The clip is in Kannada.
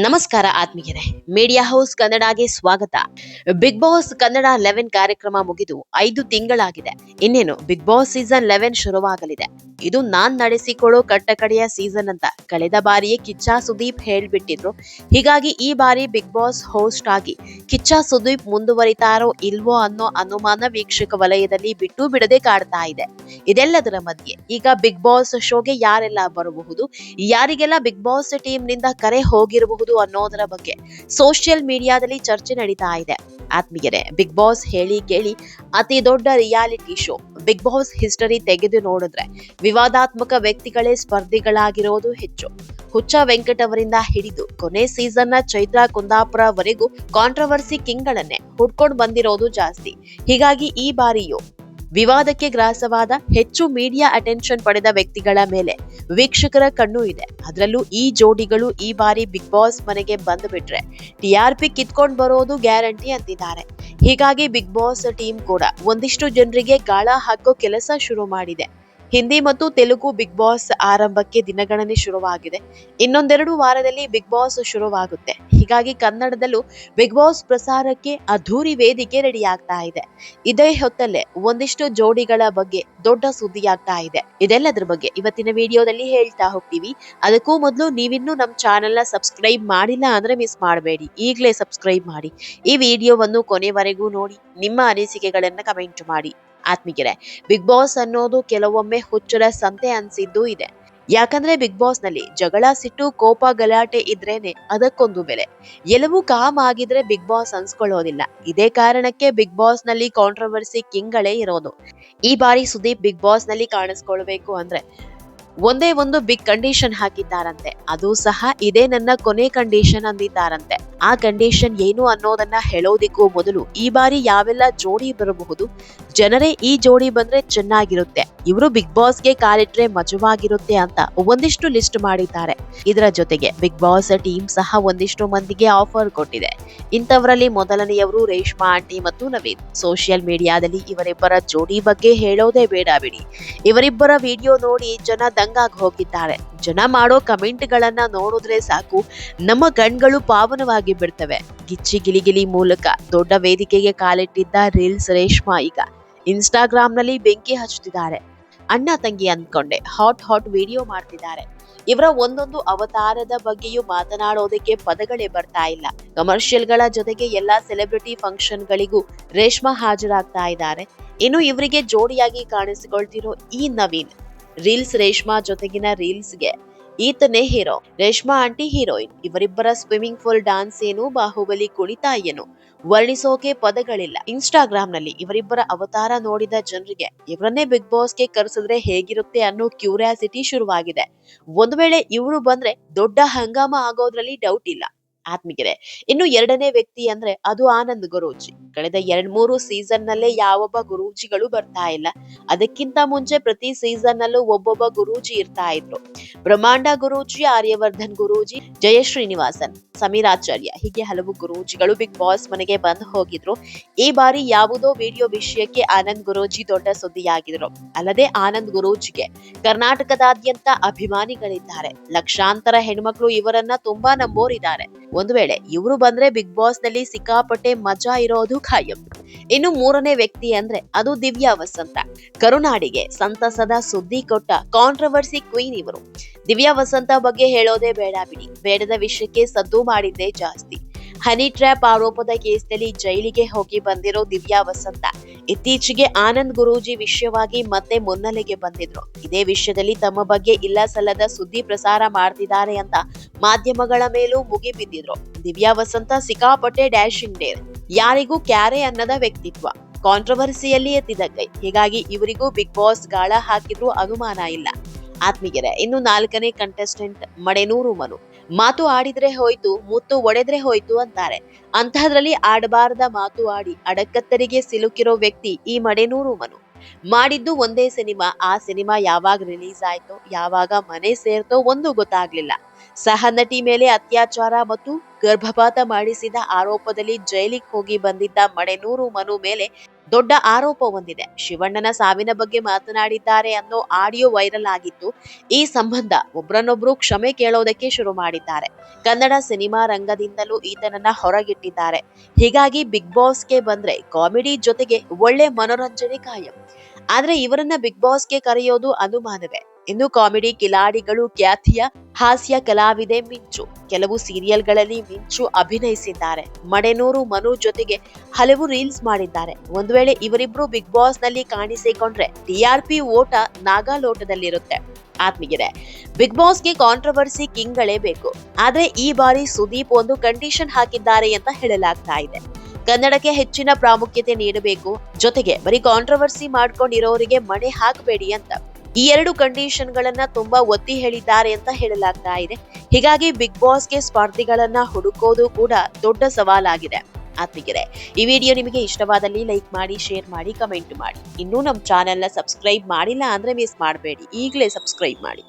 ನಮಸ್ಕಾರ ಆತ್ಮೀಯರೇ ಮೀಡಿಯಾ ಹೌಸ್ ಕನ್ನಡಗೆ ಸ್ವಾಗತ ಬಿಗ್ ಬಾಸ್ ಕನ್ನಡ ಲೆವೆನ್ ಕಾರ್ಯಕ್ರಮ ಮುಗಿದು ಐದು ತಿಂಗಳಾಗಿದೆ. ಇನ್ನೇನು ಬಿಗ್ ಬಾಸ್ ಸೀಸನ್ ಲೆವೆನ್ ಶುರುವಾಗಲಿದೆ. ಇದು ನಾನ್ ನಡೆಸಿಕೊಳ್ಳೋ ಕಟ್ಟಕಡೆಯ ಸೀಸನ್ ಅಂತ ಕಳೆದ ಬಾರಿಯೇ ಕಿಚ್ಚ ಸುದೀಪ್ ಹೇಳ್ಬಿಟ್ಟಿದ್ರು. ಹೀಗಾಗಿ ಈ ಬಾರಿ ಬಿಗ್ ಬಾಸ್ ಹೋಸ್ಟ್ ಆಗಿ ಕಿಚ್ಚ ಸುದೀಪ್ ಮುಂದುವರಿತಾರೋ ಇಲ್ವೋ ಅನ್ನೋ ಅನುಮಾನ ವೀಕ್ಷಕ ವಲಯದಲ್ಲಿ ಬಿಟ್ಟು ಬಿಡದೆ ಕಾಡ್ತಾ ಇದೆ. ಇದೆಲ್ಲದರ ಮಧ್ಯೆ ಈಗ ಬಿಗ್ ಬಾಸ್ ಶೋಗೆ ಯಾರೆಲ್ಲ ಬರಬಹುದು, ಯಾರಿಗೆಲ್ಲ ಬಿಗ್ ಬಾಸ್ ಟೀಮ್ನಿಂದ ಕರೆ ಹೋಗಿರಬಹುದು ಅನ್ನೋದರ ಬಗ್ಗೆ ಸೋಷಿಯಲ್ ಮೀಡಿಯಾದಲ್ಲಿ ಚರ್ಚೆ ನಡೀತಾ ಇದೆ. ಆತ್ಮೀಯರೇ ಬಿಗ್ ಬಾಸ್ ಹೇಳಿ ಕೇಳಿ ಅತಿ ದೊಡ್ಡ reality show Bigg Boss history ತೆಗೆದು ನೋಡಿದ್ರೆ ವಿವಾದಾತ್ಮಕ ವ್ಯಕ್ತಿಗಳೇ ಸ್ಪರ್ಧಿಗಳಾಗಿರೋದು ಹೆಚ್ಚು. ಹುಚ್ಚ ವೆಂಕಟ್ ಅವರಿಂದ ಹಿಡಿದು ಕೊನೆ ಸೀಸನ್ನ ಚೈತ್ರಾ ಕುಂದಾಪುರವರೆಗೂ ಕಾಂಟ್ರವರ್ಸಿ ಕಿಂಗ್ಗಳನ್ನೇ ಹುಡ್ಕೊಂಡು ಬಂದಿರೋದು ಜಾಸ್ತಿ. ಹೀಗಾಗಿ ಈ ಬಾರಿಯೂ ವಿವಾದಕ್ಕೆ ಗ್ರಾಸವಾದ ಹೆಚ್ಚು ಮೀಡಿಯಾ ಅಟೆನ್ಷನ್ ಪಡೆದ ವ್ಯಕ್ತಿಗಳ ಮೇಲೆ ವೀಕ್ಷಕರ ಕಣ್ಣು ಇದೆ. ಅದರಲ್ಲೂ ಈ ಜೋಡಿಗಳು ಈ ಬಾರಿ ಬಿಗ್ ಬಾಸ್ ಮನೆಗೆ ಬಂದು ಬಿಟ್ರೆ ಟಿಆರ್ಪಿ ಕಿತ್ಕೊಂಡ್ ಬರೋದು ಗ್ಯಾರಂಟಿ ಅಂತಿದ್ದಾರೆ. ಹೀಗಾಗಿ ಬಿಗ್ ಬಾಸ್ ಟೀಮ್ ಕೂಡ ಒಂದಿಷ್ಟು ಜನರಿಗೆ ಗಾಳ ಹಾಕೋ ಕೆಲಸ ಶುರು ಮಾಡಿದೆ. ಹಿಂದಿ ಮತ್ತು ತೆಲುಗು ಬಿಗ್ ಬಾಸ್ ಆರಂಭಕ್ಕೆ ದಿನಗಣನೆ ಶುರುವಾಗಿದೆ. ಇನ್ನೊಂದೆರಡು ವಾರದಲ್ಲಿ ಬಿಗ್ ಬಾಸ್ ಶುರುವಾಗುತ್ತೆ. ಹೀಗಾಗಿ ಕನ್ನಡದಲ್ಲೂ ಬಿಗ್ ಬಾಸ್ ಪ್ರಸಾರಕ್ಕೆ ಅಧೂರಿ ವೇದಿಕೆ ರೆಡಿ ಆಗ್ತಾ ಇದೆ. ಇದೇ ಹೊತ್ತಲ್ಲೇ ಒಂದಿಷ್ಟು ಜೋಡಿಗಳ ಬಗ್ಗೆ ದೊಡ್ಡ ಸುದ್ದಿಯಾಗ್ತಾ ಇದೆ. ಇದೆಲ್ಲದರ ಬಗ್ಗೆ ಇವತ್ತಿನ ವಿಡಿಯೋದಲ್ಲಿ ಹೇಳ್ತಾ ಹೋಗ್ತೀವಿ. ಅದಕ್ಕೂ ಮೊದಲು ನೀವಿನ್ನೂ ನಮ್ಮ ಚಾನೆಲ್ನ ಸಬ್ಸ್ಕ್ರೈಬ್ ಮಾಡಿಲ್ಲ ಅಂದ್ರೆ ಮಿಸ್ ಮಾಡಬೇಡಿ. ಈಗಲೇ ಸಬ್ಸ್ಕ್ರೈಬ್ ಮಾಡಿ. ಈ ವಿಡಿಯೋವನ್ನು ಕೊನೆವರೆಗೂ ನೋಡಿ. ನಿಮ್ಮ ಅನಿಸಿಕೆಗಳನ್ನು ಕಮೆಂಟ್ ಮಾಡಿ. ಆತ್ಮೀಗೆರೆ, ಬಿಗ್ ಬಾಸ್ ಅನ್ನೋದು ಕೆಲವೊಮ್ಮೆ ಹುಚ್ಚರ ಸಂತೆ ಅನ್ಸಿದ್ದು ಇದೆ. ಯಾಕಂದ್ರೆ ಬಿಗ್ ಬಾಸ್ನಲ್ಲಿ ಜಗಳ, ಸಿಟ್ಟು, ಕೋಪ, ಗಲಾಟೆ ಇದ್ರೇನೆ ಅದಕ್ಕೊಂದು ಬೆಲೆ. ಎಲ್ಲವೂ ಕಾಮ್ ಆಗಿದ್ರೆ ಬಿಗ್ ಬಾಸ್ ಅನ್ಸ್ಕೊಳ್ಳೋದಿಲ್ಲ. ಇದೇ ಕಾರಣಕ್ಕೆ ಬಿಗ್ ಬಾಸ್ನಲ್ಲಿ ಕಾಂಟ್ರವರ್ಸಿ ಕಿಂಗ್ಗಳೇ ಇರೋದು. ಈ ಬಾರಿ ಸುದೀಪ್ ಬಿಗ್ ಬಾಸ್ನಲ್ಲಿ ಕಾಣಿಸ್ಕೊಳ್ಬೇಕು ಅಂದ್ರೆ ಒಂದೇ ಒಂದು ಬಿಗ್ ಕಂಡೀಷನ್ ಹಾಕಿದ್ದಾರಂತೆ. ಅದು ಸಹ ಇದೇ ನನ್ನ ಕೊನೆ ಕಂಡೀಷನ್ ಅಂದಿದ್ದಾರಂತೆ. ಆ ಕಂಡೀಷನ್ ಏನು ಅನ್ನೋದನ್ನ ಹೇಳೋದಿಕ್ಕೂ ಮೊದಲು ಈ ಬಾರಿ ಯಾವೆಲ್ಲ ಜೋಡಿ ಬರಬಹುದು? ಜನರೇ ಈ ಜೋಡಿ ಬಂದ್ರೆ ಚೆನ್ನಾಗಿರುತ್ತೆ. ಇವರು ಬಿಗ್ ಬಾಸ್ಗೆ ಕಾಲಿಟ್ರೆ ಮಜವಾಗಿರುತ್ತೆ ಅಂತ ಒಂದಿಷ್ಟು ಲಿಸ್ಟ್ ಮಾಡಿದ್ದಾರೆ. ಇದರ ಜೊತೆಗೆ ಬಿಗ್ ಬಾಸ್ ಟೀಮ್ ಸಹ ಒಂದಿಷ್ಟು ಮಂದಿಗೆ ಆಫರ್ ಕೊಟ್ಟಿದೆ. ಇಂಥವರಲ್ಲಿ ಮೊದಲನೆಯವರು ರೇಷ್ಮಾ ಆಂಟಿ ಮತ್ತು ನವೀನ್. ಸೋಷಿಯಲ್ ಮೀಡಿಯಾದಲ್ಲಿ ಇವರಿಬ್ಬರ ಜೋಡಿ ಬಗ್ಗೆ ಹೇಳೋದೇ ಬೇಡ ಬಿಡಿ. ಇವರಿಬ್ಬರ ವಿಡಿಯೋ ನೋಡಿ ಜನ ದಂಗಾಗಿ ಹೋಗಿದ್ದಾರೆ. ಜನ ಮಾಡೋ ಕಮೆಂಟ್ಗಳನ್ನ ನೋಡಿದ್ರೆ ಸಾಕು. ನಮ್ಮ ಕಣ್ಗಳು ಪಾವನವಾಗಿ ಬಿಡ್ತವೆ. ಗಿಚ್ಚಿ ಗಿಲಿಗಿಲಿ ಮೂಲಕ ದೊಡ್ಡ ವೇದಿಕೆಗೆ ಕಾಲಿಟ್ಟಿದ್ದ ರೀಲ್ಸ್ ರೇಷ್ಮಾ ಈಗ ಇನ್ಸ್ಟಾಗ್ರಾಮ್ನಲ್ಲಿ ಬೆಂಕಿ ಹಚ್ಚುತ್ತಿದ್ದಾರೆ. ಅಣ್ಣ ತಂಗಿ ಅಂದ್ಕೊಂಡೆ, ಹಾಟ್ ಹಾಟ್ ವಿಡಿಯೋ ಮಾಡ್ತಿದ್ದಾರೆ. ಇವರ ಒಂದೊಂದು ಅವತಾರದ ಬಗ್ಗೆಯೂ ಮಾತನಾಡೋದಕ್ಕೆ ಪದಗಳೇ ಬರ್ತಾ ಇಲ್ಲ. ಕಮರ್ಷಿಯಲ್ಗಳ ಜೊತೆಗೆ ಎಲ್ಲಾ ಸೆಲೆಬ್ರಿಟಿ ಫಂಕ್ಷನ್ ಗಳಿಗೂ ರೇಷ್ಮಾ ಹಾಜರಾಗ್ತಾ ಇದ್ದಾರೆ. ಇನ್ನು ಇವರಿಗೆ ಜೋಡಿಯಾಗಿ ಕಾಣಿಸಿಕೊಳ್ತಿರೋ ಈ ನವೀನ್ ರೀಲ್ಸ್ ರೇಷ್ಮಾ ಜೊತೆಗಿನ ರೀಲ್ಸ್ಗೆ. ಈತನೇ ಹೀರೋ. Reshma aunty heroine. ಇವರಿಬ್ಬರ ಸ್ವಿಮ್ಮಿಂಗ್ ಫೂಲ್ ಡಾನ್ಸ್ ಏನು, ಬಾಹುಬಲಿ ಕುಣಿತ ಏನು, ವರ್ಣಿಸೋಕೆ ಪದಗಳಿಲ್ಲ. ಇನ್ಸ್ಟಾಗ್ರಾಮ್ನಲ್ಲಿ ಇವರಿಬ್ಬರ ಅವತಾರ ನೋಡಿದ ಜನರಿಗೆ, ಇವರನ್ನೇ ಬಿಗ್ ಬಾಸ್ಗೆ ಕರೆಸಿದ್ರೆ ಹೇಗಿರುತ್ತೆ ಅನ್ನೋ ಕ್ಯೂರಿಯಾಸಿಟಿ ಶುರುವಾಗಿದೆ. ಒಂದು ವೇಳೆ ಇವರು ಬಂದ್ರೆ ದೊಡ್ಡ ಹಂಗಾಮ ಆಗೋದ್ರಲ್ಲಿ ಡೌಟ್ ಇಲ್ಲ. ಆತ್ಮಿಗೆರೆ ಇನ್ನು ಎರಡನೇ ವ್ಯಕ್ತಿ ಅಂದ್ರೆ ಅದು ಆನಂದ್ ಗುರೂಜಿ. ಕಳೆದ ಎರಡ್ ಮೂರು ಸೀಸನ್ ನಲ್ಲೇ ಯಾವೊಬ್ಬ ಗುರೂಜಿಗಳು ಬರ್ತಾ ಇಲ್ಲ. ಅದಕ್ಕಿಂತ ಮುಂಚೆ ಪ್ರತಿ ಸೀಸನ್ ನಲ್ಲೂ ಒಬ್ಬೊಬ್ಬ ಗುರೂಜಿ ಇರ್ತಾ ಇದ್ರು. ಬ್ರಹ್ಮಾಂಡ ಗುರೂಜಿ, ಆರ್ಯವರ್ಧನ್ ಗುರೂಜಿ, ಜಯ ಶ್ರೀನಿವಾಸನ್. ಸಮೀರಾಚಾರ್ಯ ಹೀಗೆ ಹಲವು ಗುರೂಜಿಗಳು ಬಿಗ್ ಬಾಸ್ ಮನೆಗೆ ಬಂದು ಹೋಗಿದ್ರು. ಈ ಬಾರಿ ಯಾವುದೋ ವಿಡಿಯೋ ವಿಷಯಕ್ಕೆ ಆನಂದ್ ಗುರೂಜಿ ದೊಡ್ಡ ಸುದ್ದಿಯಾಗಿದ್ರು. ಅಲ್ಲದೆ ಆನಂದ್ ಗುರೂಜಿಗೆ ಕರ್ನಾಟಕದಾದ್ಯಂತ ಅಭಿಮಾನಿಗಳಿದ್ದಾರೆ. ಲಕ್ಷಾಂತರ ಹೆಣ್ಮಕ್ಳು ಇವರನ್ನ ತುಂಬಾ ನಂಬೋರಿದ್ದಾರೆ. ಒಂದು ವೇಳೆ ಇವರು ಬಂದ್ರೆ ಬಿಗ್ ಬಾಸ್ನಲ್ಲಿ ಸಿಕ್ಕಾಪಟ್ಟೆ ಮಜಾ ಇರೋದು ಖಾಯಂ. ಇನ್ನು ಮೂರನೇ ವ್ಯಕ್ತಿ ಅಂದ್ರೆ ಅದು ದಿವ್ಯಾ ವಸಂತ. ಕರುನಾಡಿಗೆ ಸಂತಸದ ಸುದ್ದಿ ಕೊಟ್ಟ ಕಾಂಟ್ರವರ್ಸಿ ಕ್ವೀನ್ ಇವರು. ದಿವ್ಯಾ ವಸಂತ ಬಗ್ಗೆ ಹೇಳೋದೇ ಬೇಡ ಬಿಡಿ. ಬೇಡದ ವಿಷಯಕ್ಕೆ ಸದ್ದು ಮಾಡಿದ್ದೇ ಜಾಸ್ತಿ. ಹನಿ ಟ್ರ್ಯಾಪ್ ಆರೋಪದ ಕೇಸ್ನಲ್ಲಿ ಜೈಲಿಗೆ ಹೋಗಿ ಬಂದಿರೋ ದಿವ್ಯಾ ವಸಂತ ಇತ್ತೀಚೆಗೆ ಆನಂದ್ ಗುರೂಜಿ ವಿಷಯವಾಗಿ ಮತ್ತೆ ಮುನ್ನೆಲೆಗೆ ಬಂದಿದ್ರು. ಇದೇ ವಿಷಯದಲ್ಲಿ ತಮ್ಮ ಬಗ್ಗೆ ಇಲ್ಲ ಸಲ್ಲದ ಸುದ್ದಿ ಪ್ರಸಾರ ಮಾಡ್ತಿದ್ದಾರೆ ಅಂತ ಮಾಧ್ಯಮಗಳ ಮೇಲೂ ಮುಗಿಬಿದ್ದಿದ್ರು ದಿವ್ಯಾ ವಸಂತ ಸಿಕ್ಕಾಪಟ್ಟೆ ಡ್ಯಾಶಿಂಗ್ ಡೇರ್. ಯಾರಿಗೂ ಕ್ಯಾರೆ ಅನ್ನದ ವ್ಯಕ್ತಿತ್ವ. ಕಾಂಟ್ರವರ್ಸಿಯಲ್ಲಿ ಎತ್ತಿದ ಕೈ. ಹೀಗಾಗಿ ಇವರಿಗೂ ಬಿಗ್ ಬಾಸ್ ಗಾಳ ಹಾಕಿದ್ರು ಅನುಮಾನ ಇಲ್ಲ. ಆತ್ಮೀಗೆರೆ ಇನ್ನು ನಾಲ್ಕನೇ ಕಂಟೆಸ್ಟೆಂಟ್ ಮಡೆನೂರು ಮನು. ಮಾತು ಆಡಿದ್ರೆ ಹೋಯ್ತು, ಮುತ್ತು ಒಡೆದ್ರೆ ಹೋಯ್ತು ಅಂತಾರೆ. ಅಂತಹದ್ರಲ್ಲಿ ಆಡಬಾರದ ಮಾತು ಆಡಿ, ಅಡಕತ್ತರಿಗೆ ಸಿಲುಕಿರೋ ವ್ಯಕ್ತಿ ಈ ಮಡೆನೂರು ಮನು ಮಾಡಿದ್ದು ಒಂದೇ ಸಿನಿಮಾ, ಆ ಸಿನಿಮಾ ಯಾವಾಗ ರಿಲೀಸ್ ಆಯ್ತೋ ಯಾವಾಗ ಮನೆ ಸೇರ್ತೋ ಒಂದು ಗೊತ್ತಾಗ್ಲಿಲ್ಲ. ಸಹ ನಟಿ ಮೇಲೆ ಅತ್ಯಾಚಾರ ಮತ್ತು ಗರ್ಭಪಾತ ಮಾಡಿಸಿದ ಆರೋಪದಲ್ಲಿ ಜೈಲಿಗೆ ಹೋಗಿ ಬಂದಿದ್ದ ಮಡೆನೂರು ಮನು ಮೇಲೆ ದೊಡ್ಡ ಆರೋಪ ಹೊಂದಿದೆ ಶಿವಣ್ಣನ ಸಾವಿನ ಬಗ್ಗೆ ಮಾತನಾಡಿದ್ದಾರೆ ಅನ್ನೋ ಆಡಿಯೋ ವೈರಲ್ ಆಗಿತ್ತು ಈ ಸಂಬಂಧ ಒಬ್ರನ್ನೊಬ್ರು ಕ್ಷಮೆ ಕೇಳೋದಕ್ಕೆ ಶುರು ಮಾಡಿದ್ದಾರೆ. ಕನ್ನಡ ಸಿನಿಮಾ ರಂಗದಿಂದಲೂ ಈತನನ್ನ ಹೊರಗಿಟ್ಟಿದ್ದಾರೆ. ಹೀಗಾಗಿ ಬಿಗ್ ಬಾಸ್ಗೆ ಬಂದ್ರೆ ಕಾಮಿಡಿ ಜೊತೆಗೆ ಒಳ್ಳೆ ಮನೋರಂಜನೆ ಕಾಯಂ. ಆದ್ರೆ ಇವರನ್ನ ಬಿಗ್ ಬಾಸ್ಗೆ ಕರೆಯೋದು ಅನುಮಾನವೇ? ಇನ್ನು ಕಾಮಿಡಿ ಕಿಲಾಡಿಗಳು ಖ್ಯಾತಿಯ ಹಾಸ್ಯ ಕಲಾವಿದೆ ಮಿಂಚು. ಕೆಲವು ಸೀರಿಯಲ್ಗಳಲ್ಲಿ ಮಿಂಚು ಅಭಿನಯಿಸಿದ್ದಾರೆ. ಮಡೆನೂರು ಮನು ಜೊತೆಗೆ ಹಲವು ರೀಲ್ಸ್ ಮಾಡಿದ್ದಾರೆ. ಒಂದು ವೇಳೆ ಇವರಿಬ್ರು ಬಿಗ್ ಬಾಸ್ನಲ್ಲಿ ಕಾಣಿಸಿಕೊಂಡ್ರೆ ಟಿಆರ್ಪಿ ಓಟ ನಾಗಾಲೋಟದಲ್ಲಿರುತ್ತೆ. ಆತ್ಮೀಯರೇ, ಬಿಗ್ ಬಾಸ್ಗೆ ಕಾಂಟ್ರವರ್ಸಿ ಕಿಂಗ್ಗಳೇ ಬೇಕು. ಆದ್ರೆ ಈ ಬಾರಿ ಸುದೀಪ್ ಒಂದು ಕಂಡೀಷನ್ ಹಾಕಿದ್ದಾರೆ ಅಂತ ಹೇಳಲಾಗ್ತಾ ಇದೆ. ಕನ್ನಡಕ್ಕೆ ಹೆಚ್ಚಿನ ಪ್ರಾಮುಖ್ಯತೆ ನೀಡಬೇಕು. ಜೊತೆಗೆ ಬರೀ ಕಾಂಟ್ರವರ್ಸಿ ಮಾಡ್ಕೊಂಡಿರೋರಿಗೆ ಮಣೆ ಹಾಕಬೇಡಿ ಅಂತ. ಈ ಎರಡು ಕಂಡೀಷನ್ ಗಳನ್ನ ತುಂಬಾ ಒತ್ತಿ ಹೇಳಿದ್ದಾರೆ ಅಂತ ಹೇಳಲಾಗ್ತಾ ಇದೆ. ಹೀಗಾಗಿ ಬಿಗ್ ಬಾಸ್ಗೆ ಸ್ಪರ್ಧಿಗಳನ್ನ ಹುಡುಕೋದು ಕೂಡ ದೊಡ್ಡ ಸವಾಲಾಗಿದೆ. ಆತ್ಮಿಗೆರೆ ಈ ವಿಡಿಯೋ ನಿಮಗೆ ಇಷ್ಟವಾದಲ್ಲಿ ಲೈಕ್ ಮಾಡಿ, ಶೇರ್ ಮಾಡಿ, ಕಮೆಂಟ್ ಮಾಡಿ. ಇನ್ನೂ ನಮ್ಮ ಚಾನೆಲ್ನ ಸಬ್ಸ್ಕ್ರೈಬ್ ಮಾಡಿಲ್ಲ ಅಂದ್ರೆ ಮಿಸ್ ಮಾಡಬೇಡಿ. ಈಗಲೇ ಸಬ್ಸ್ಕ್ರೈಬ್ ಮಾಡಿ.